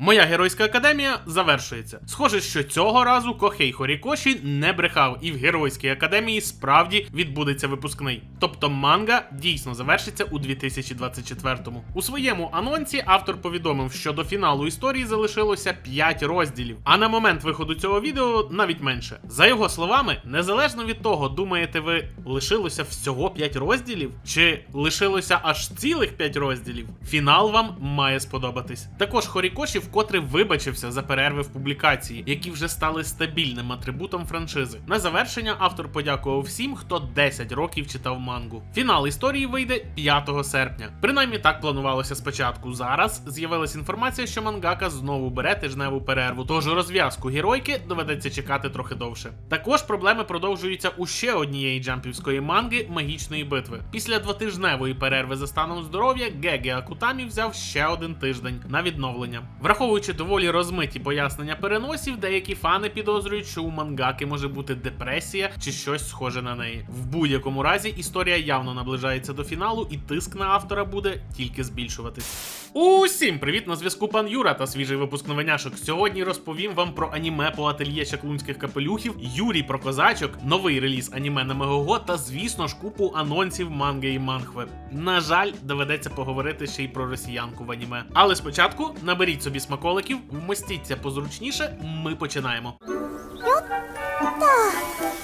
Моя геройська академія завершується. Схоже, що цього разу Кохей Хорікоші не брехав, і в геройській академії справді відбудеться випускний. Тобто манга дійсно завершиться у 2024-му. У своєму анонсі автор повідомив, що до фіналу історії залишилося 5 розділів, а на момент виходу цього відео навіть менше. За його словами, незалежно від того, думаєте ви, лишилося всього 5 розділів, чи лишилося аж цілих 5 розділів, фінал вам має сподобатись. Також Хорікоші вкотре вибачився за перерви в публікації, які вже стали стабільним атрибутом франшизи. На завершення автор подякував всім, хто 10 років читав мангу. Фінал історії вийде 5 серпня. Принаймні так планувалося спочатку. Зараз з'явилась інформація, що мангака знову бере тижневу перерву, тож розв'язку геройки доведеться чекати трохи довше. Також проблеми продовжуються у ще однієї джампівської манги магічної битви. Після двотижневої перерви за станом здоров'я Геге Акутамі взяв ще один тиждень на відновлення. Враховуючи доволі розмиті пояснення переносів, деякі фани підозрюють, що у мангаки може бути депресія чи щось схоже на неї. В будь-якому разі історія явно наближається до фіналу, і тиск на автора буде тільки збільшуватись. Усім привіт на зв'язку пан Юра та свіжий випуск новиняшок. Сьогодні розповім вам про аніме по ательє чаклунських капелюхів, Юрій про козачок, новий реліз аніме на Мегого та, звісно ж, купу анонсів манги і манхви. На жаль, доведеться поговорити ще й про росіянку в аніме. Але спочатку наберіть собі смаколиків, вмостіться позручніше. Ми починаємо. お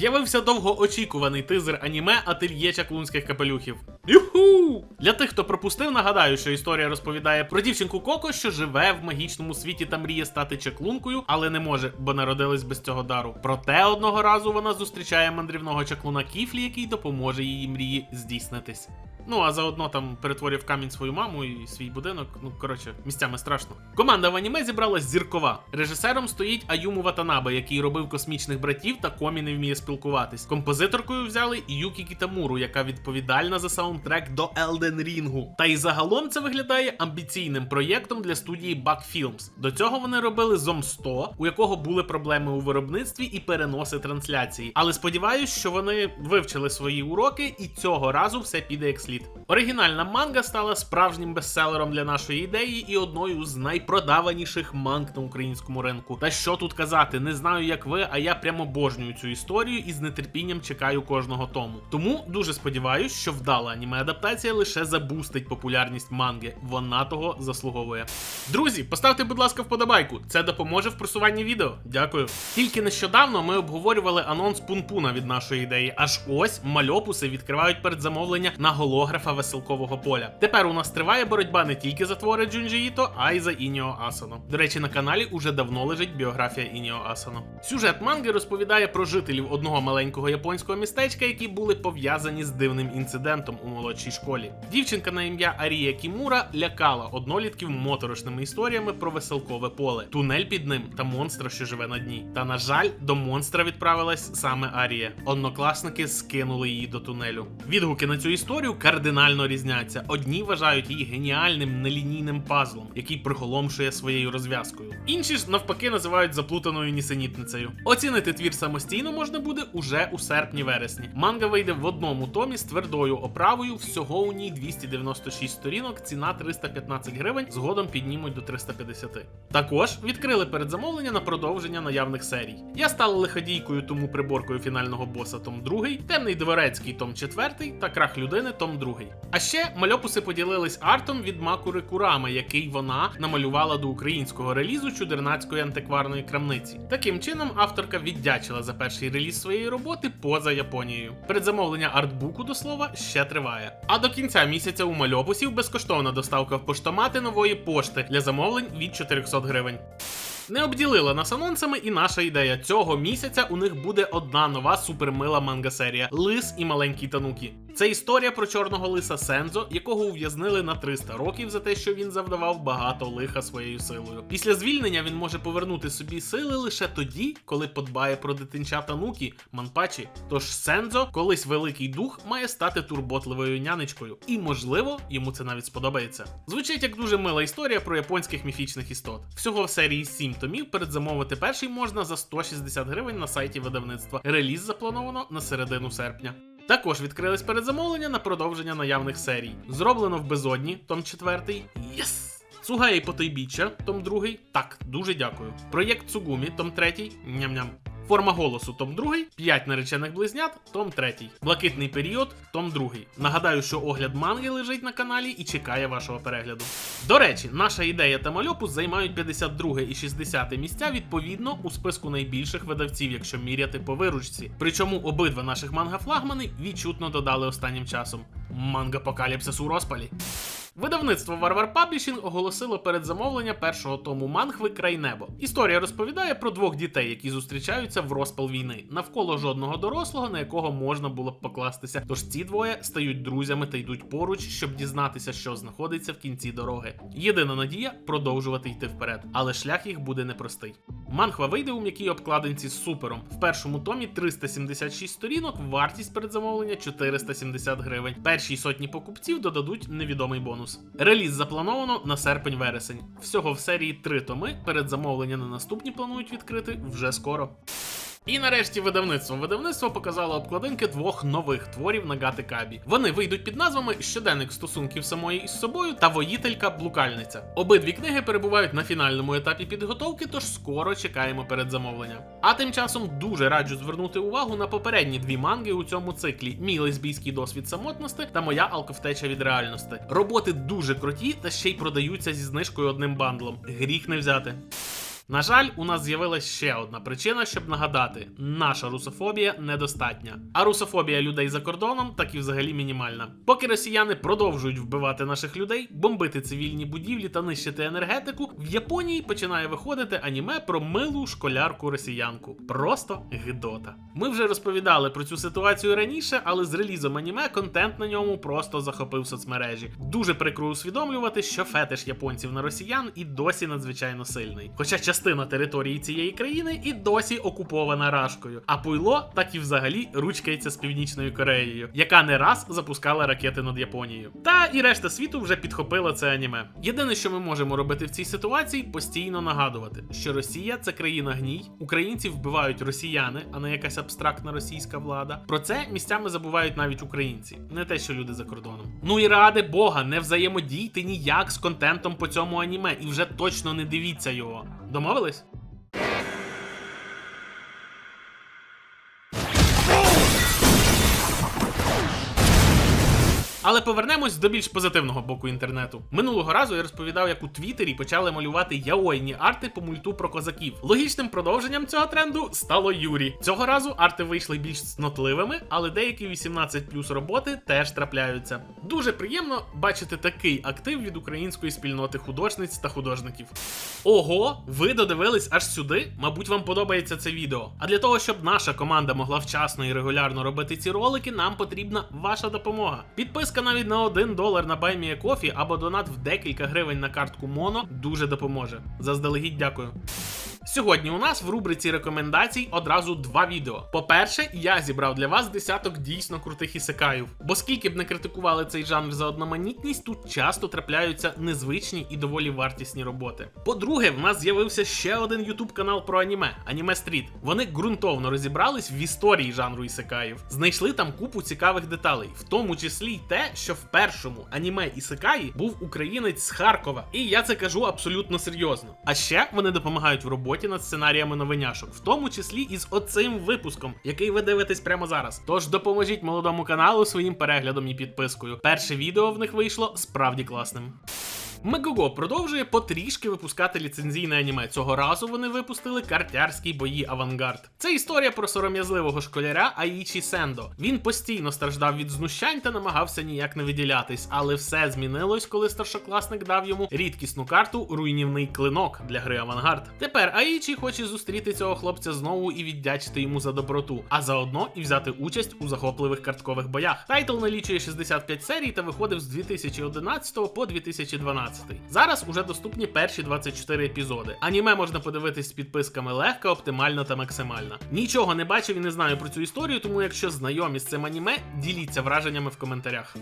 З'явився довгоочікуваний тизер аніме Ательє чаклунських капелюхів. Юху! Для тих, хто пропустив, нагадаю, що історія розповідає про дівчинку Коко, що живе в магічному світі та мріє стати чаклункою, але не може, бо народилась без цього дару. Проте одного разу вона зустрічає мандрівного чаклуна Кіфлі, який допоможе її мрії здійснитись. Ну а заодно там перетворює в камінь свою маму і свій будинок. Ну коротше, місцями страшно. Команда в аніме зібралась зіркова. Режисером стоїть Аюму Ватанабе, який робив космічних братів та комі не вміє спілкуватись. Композиторкою взяли Юкі Кітамуру, яка відповідальна за саундтрек до Elden Рінгу. Та й загалом це виглядає амбіційним проєктом для студії Bug Films. До цього вони робили Зом 100, у якого були проблеми у виробництві і переноси трансляції. Але сподіваюсь, що вони вивчили свої уроки, і цього разу все піде як слід. Оригінальна манга стала справжнім бестселером для нашої ідеї і одною з найпродаваніших манг на українському ринку. Та що тут казати, не знаю, як ви, а я прямо обожнюю цю історію і з нетерпінням чекаю кожного тому. Тому дуже сподіваюсь, що вдала аніме адаптація лише забустить популярність манги. Вона того заслуговує. Друзі, поставте, будь ласка, вподобайку. Це допоможе в просуванні відео. Дякую. Тільки нещодавно ми обговорювали анонс пунпуна від нашої ідеї. Аж ось мальопуси відкривають передзамовлення на голографа веселкового поля. Тепер у нас триває боротьба не тільки за твори Джунджі Іто, а й за Ініо Асано. До речі, на каналі уже давно лежить біографія Ініо Асано. Сюжет манги розповідає про жителів одного маленького японського містечка, які були пов'язані з дивним інцидентом у молодшій школі. Дівчинка на ім'я Арія Кімура лякала однолітків моторошними історіями про веселкове поле, тунель під ним та монстра, що живе на дні. Та на жаль, до монстра відправилась саме Арія. Однокласники скинули її до тунелю. Відгуки на цю історію кардинально різняться. Одні вважають її геніальним нелінійним пазлом, який приголомшує своєю розв'язкою. Інші ж навпаки називають заплутаною нісенітницею. Оцінити твір самостійно можна буде уже у серпні-вересні. Манга вийде в одному томі з твердою оправою. Всього у ній 296 сторінок, ціна 315 гривень. Згодом піднімуть до 350. Також відкрили передзамовлення на продовження наявних серій. Я стала лиходійкою, тому приборкою фінального боса том 2, темний дворецький том 4 та крах людини том 2. А ще мальопуси поділились артом від Макури Курами, який вона намалювала до українського релізу чудернацької антикварної крамниці. Таким чином, авторка віддячила за перший реліз своєї роботи поза Японією. Передзамовлення артбуку до слова ще триває. А до кінця місяця у мальопусів безкоштовна доставка в поштомати нової пошти для замовлень від 400 гривень. Не обділила нас анонсами, і наша ідея цього місяця у них буде одна нова супермила манга-серія Лис і маленький Танукі. Це історія про чорного лиса Сензо, якого ув'язнили на 300 років за те, що він завдавав багато лиха своєю силою. Після звільнення він може повернути собі сили лише тоді, коли подбає про дитинча Танукі, Манпачі. Тож Сензо, колись великий дух, має стати турботливою нянечкою, і можливо йому це навіть сподобається. Звучить як дуже мила історія про японських міфічних істот. Всього в серії 7 томів передзамовити перший можна за 160 гривень на сайті видавництва. Реліз заплановано на середину серпня. Також відкрились передзамовлення на продовження наявних серій. Зроблено в безодні, том 4. Єс! Цугаї потойбіччя, том 2. Так, дуже дякую. Проєкт Цугумі, том 3. Ням-ням. Форма голосу, том 2, 5 наречених близнят, том 3. Блакитний період, том 2. Нагадаю, що огляд манги лежить на каналі і чекає вашого перегляду. До речі, наша ідея та мальопус займають 52 і 60 місця відповідно у списку найбільших видавців, якщо міряти по виручці. Причому обидва наших манга-флагмани відчутно додали останнім часом. Манга-покаліпсис у розпалі. Видавництво Варвар Паблішінг оголосило передзамовлення першого тому мангви Край небо. Історія розповідає про двох дітей, які зустрічаються в розпал війни, навколо жодного дорослого, на якого можна було б покластися. Тож ці двоє стають друзями та йдуть поруч, щоб дізнатися, що знаходиться в кінці дороги. Єдина надія продовжувати йти вперед, але шлях їх буде непростий. Мангва вийде у м'якій обкладинці з супером. В першому томі 376 сторінок, вартість передзамовлення 470 гривень. Першій сотні покупців додадуть невідомий бонус. Реліз заплановано на серпень-вересень. Всього в серії три томи. Передзамовлення на наступні планують відкрити вже скоро. І нарешті видавництво. Видавництво показало обкладинки двох нових творів Нагати Кабі. Вони вийдуть під назвами Щоденник стосунків самої із собою та Воїтелька Блукальниця. Обидві книги перебувають на фінальному етапі підготовки, тож скоро чекаємо передзамовлення. А тим часом дуже раджу звернути увагу на попередні дві манги у цьому циклі: Мій лесбійський досвід самотності та моя алковтеча від реальності. Роботи дуже круті та ще й продаються зі знижкою одним бандлом. Гріх не взяти. На жаль, у нас з'явилася ще одна причина, щоб нагадати: наша русофобія недостатня. А русофобія людей за кордоном так і взагалі мінімальна. Поки росіяни продовжують вбивати наших людей, бомбити цивільні будівлі та нищити енергетику, в Японії починає виходити аніме про милу школярку росіянку. Просто гидота. Ми вже розповідали про цю ситуацію раніше, але з релізом аніме контент на ньому просто захопив соцмережі. Дуже прикро усвідомлювати, що фетиш японців на росіян і досі надзвичайно сильний. Хоча частина території цієї країни і досі окупована рашкою, а пуйло так і взагалі ручкається з північною Кореєю, яка не раз запускала ракети над Японією. Та і решта світу вже підхопила це аніме. Єдине, що ми можемо робити в цій ситуації, постійно нагадувати, що Росія це країна гній, українців вбивають росіяни, а не якась абстрактна російська влада. Про це місцями забувають навіть українці, не те, що люди за кордоном. Ну і ради Бога, не взаємодійте ніяк з контентом по цьому аніме, і вже точно не дивіться його. Домовились? Але повернемось до більш позитивного боку інтернету. Минулого разу я розповідав, як у Твіттері почали малювати яойні арти по мульту про козаків. Логічним продовженням цього тренду стало Юрі. Цього разу арти вийшли більш цнотливими, але деякі 18 плюс роботи теж трапляються. Дуже приємно бачити такий актив від української спільноти художниць та художників. Ого, ви додивились аж сюди? Мабуть, вам подобається це відео. А для того, щоб наша команда могла вчасно і регулярно робити ці ролики, нам потрібна ваша допомога. Підписка навіть на 1 долар на BuyMeACoffee або донат в декілька гривень на картку Моно дуже допоможе. Заздалегідь дякую. Сьогодні у нас в рубриці рекомендацій одразу два відео. По-перше, я зібрав для вас десяток дійсно крутих ісекаїв. Бо скільки б не критикували цей жанр за одноманітність, тут часто трапляються незвичні і доволі вартісні роботи. По-друге, в нас з'явився ще один ютуб канал про аніме Аніме Стріт. Вони ґрунтовно розібрались в історії жанру ісекаїв. Знайшли там купу цікавих деталей, в тому числі й те, що в першому аніме Ісекаї був українець з Харкова. І я це кажу абсолютно серйозно. А ще вони допомагають в роботі над сценаріями новиняшок, в тому числі і з оцим випуском, який ви дивитесь прямо зараз. Тож допоможіть молодому каналу своїм переглядом і підпискою. Перше відео в них вийшло справді класним. Мегого продовжує потрішки випускати ліцензійне аніме. Цього разу вони випустили картярські бої Авангард. Це історія про сором'язливого школяра Аїчі Сендо. Він постійно страждав від знущань та намагався ніяк не виділятись, але все змінилось, коли старшокласник дав йому рідкісну карту руйнівний клинок для гри Авангард. Тепер Аїчі хоче зустріти цього хлопця знову і віддячити йому за доброту, а заодно і взяти участь у захопливих карткових боях. Тайтл налічує 65 серій та виходив з 2011 по 2012. Зараз уже доступні перші 24 епізоди. Аніме можна подивитись з підписками легко, оптимально та максимально. Нічого не бачив і не знаю про цю історію, тому якщо знайомі з цим аніме, діліться враженнями в коментарях.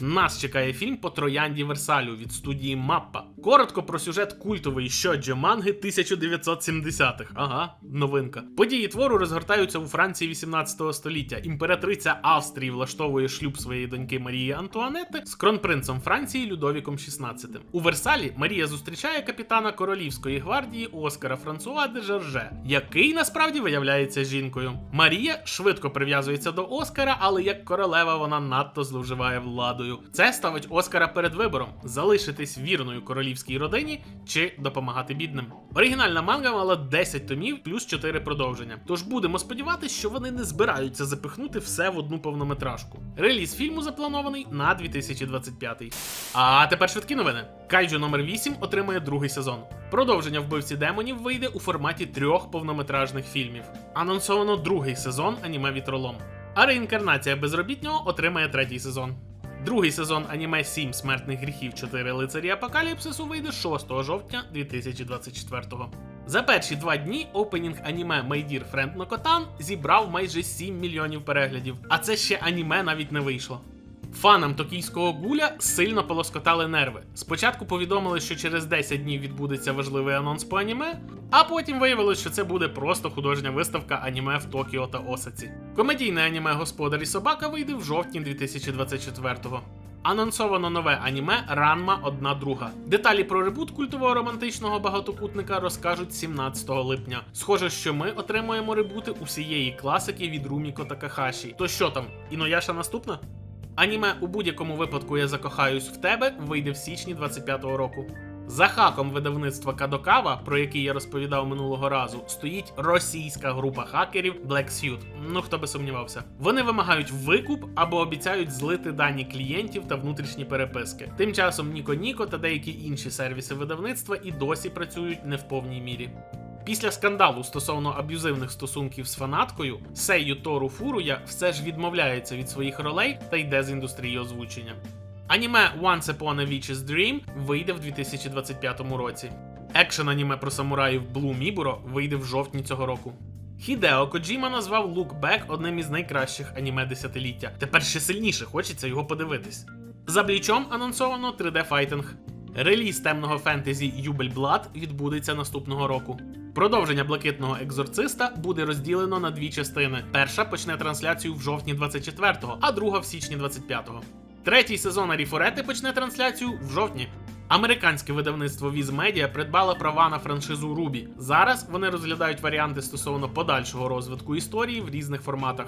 Нас чекає фільм по троянді Версалю від студії Маппа. Коротко про сюжет культової щоджо манги 1970-х. Ага, новинка. Події твору розгортаються у Франції 18 століття. Імператриця Австрії влаштовує шлюб своєї доньки Марії Антуанетти з кронпринцем Франції Людовіком XVI. У Версалі Марія зустрічає капітана королівської гвардії Оскара Франсуа де Жорже, який насправді виявляється жінкою. Марія швидко прив'язується до Оскара, але як королева вона надто зловживає владою. Це ставить Оскара перед вибором: залишитись вірною королівській родині чи допомагати бідним. Оригінальна манга мала 10 томів плюс 4 продовження. Тож будемо сподіватися, що вони не збираються запихнути все в одну повнометражку. Реліз фільму запланований на 2025. А тепер швидкі новини. Кайджу номер 8 отримує другий сезон. Продовження вбивці демонів вийде у форматі трьох повнометражних фільмів. Анонсовано другий сезон аніме Вітролом. А реінкарнація безробітнього отримає третій сезон. Другий сезон аніме 7 смертних гріхів 4 лицарі апокаліпсису вийде 6 жовтня 2024-го. За перші два дні опенінг аніме My Dear Friend no зібрав майже 7 мільйонів переглядів, а це ще аніме навіть не вийшло. Фанам токійського гуля сильно полоскотали нерви. Спочатку повідомили, що через 10 днів відбудеться важливий анонс по аніме, а потім виявилось, що це буде просто художня виставка аніме в Токіо та Осаці. Комедійне аніме Господар і собака вийде в жовтні 2024-го. Анонсовано нове аніме Ранма одна друга. Деталі про ребут культового романтичного багатокутника розкажуть 17 липня. Схоже, що ми отримуємо ребути усієї класики від Руміко та Кахаші. То що там, Інояша наступна? Аніме у будь-якому випадку я закохаюсь в тебе вийде в січні 25-го року. За хаком видавництва Кадокава, про який я розповідав минулого разу, стоїть російська група хакерів Black Suit. Ну хто би сумнівався. Вони вимагають викуп або обіцяють злити дані клієнтів та внутрішні переписки. Тим часом Ніко Ніко та деякі інші сервіси видавництва і досі працюють не в повній мірі. Після скандалу стосовно аб'юзивних стосунків з фанаткою, Сейю Тору Фуруя все ж відмовляється від своїх ролей та йде з індустрії озвучення. Аніме Once Upon a Witch's Dream вийде в 2025 році. Екшен аніме про самураїв Blue Мібуро вийде в жовтні цього року. Хідео Коджіма назвав Look Back одним із найкращих аніме десятиліття. Тепер ще сильніше хочеться його подивитись. За блічом анонсовано 3D файтинг. Реліз темного фентезі Юбель Блад відбудеться наступного року. Продовження блакитного екзорциста буде розділено на дві частини. Перша почне трансляцію в жовтні 24-го, а друга в січні 25-го. Третій сезон Аріфорети почне трансляцію в жовтні. Американське видавництво Viz Media придбало права на франшизу Рубі. Зараз вони розглядають варіанти стосовно подальшого розвитку історії в різних форматах.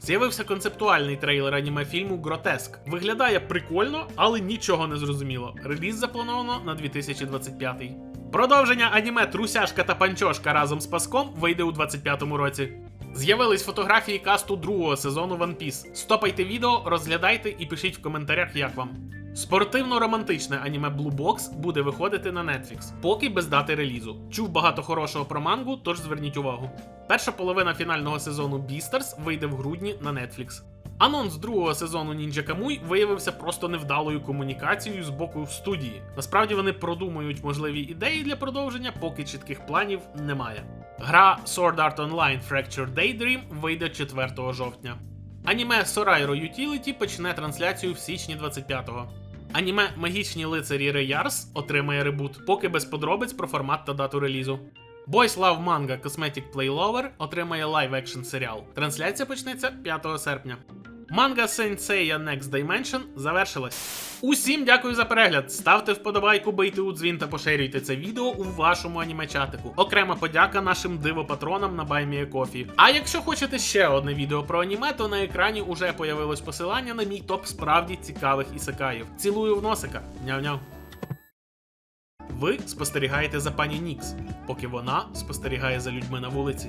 З'явився концептуальний трейлер аніме фільму Гротеск. Виглядає прикольно, але нічого не зрозуміло. Реліз заплановано на 2025. Продовження аніме Трусяшка та Панчошка разом з Паском вийде у 25-му році. З'явились фотографії касту другого сезону One Piece. Стопайте відео, розглядайте і пишіть в коментарях, як вам. Спортивно-романтичне аніме Blue Box буде виходити на Netflix, поки без дати релізу. Чув багато хорошого про мангу, тож зверніть увагу. Перша половина фінального сезону Beastars вийде в грудні на Netflix. Анонс другого сезону Ninja Kamui виявився просто невдалою комунікацією з боку студії. Насправді вони продумують можливі ідеї для продовження, поки чітких планів немає. Гра Sword Art Online Fractured Daydream вийде 4 жовтня. Аніме Sorayro Utility почне трансляцію в січні 25-го. Аніме Магічні лицарі Реярс отримає ребут, поки без подробиць про формат та дату релізу. Boys Love Manga Cosmetic Play Lover отримає лайв-екшн серіал. Трансляція почнеться 5 серпня. Манга Seiya Next Dimension завершилась. Усім дякую за перегляд. Ставте вподобайку, бийте у дзвін та поширюйте це відео у вашому анімечатику. Окрема подяка нашим дивопатронам на BuyMeACoffee. А якщо хочете ще одне відео про аніме, то на екрані уже появилось посилання на мій топ справді цікавих ісекаїв. Цілую в носика. Няв-няв. Ви спостерігаєте за пані Нікс, поки вона спостерігає за людьми на вулиці.